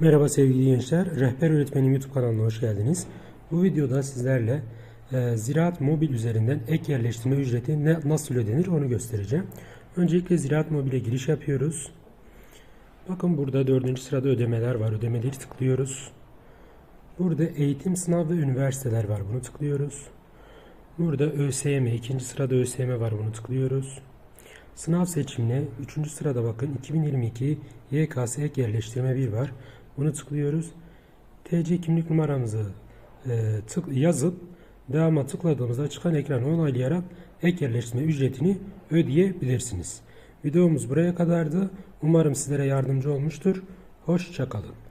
Merhaba sevgili gençler. Rehber Öğretmenim YouTube kanalına hoş geldiniz. Bu videoda sizlerle e, Ziraat Mobil üzerinden ek yerleştirme ücreti ne, nasıl ödenir onu göstereceğim. Öncelikle Ziraat Mobil'e giriş yapıyoruz. Bakın burada dördüncü sırada ödemeler var. Ödemeleri tıklıyoruz. Burada eğitim, sınav ve üniversiteler var. Bunu tıklıyoruz. Burada ÖSYM, ikinci sırada ÖSYM var. Bunu tıklıyoruz. Sınav seçimine 3. sırada bakın 2022 YKS ek yerleştirme 1 var. Bunu tıklıyoruz. TC kimlik numaramızı e, tık, yazıp devama tıkladığımızda çıkan ekranı onaylayarak ek yerleştirme ücretini ödeyebilirsiniz. Videomuz buraya kadardı. Umarım sizlere yardımcı olmuştur. Hoşçakalın.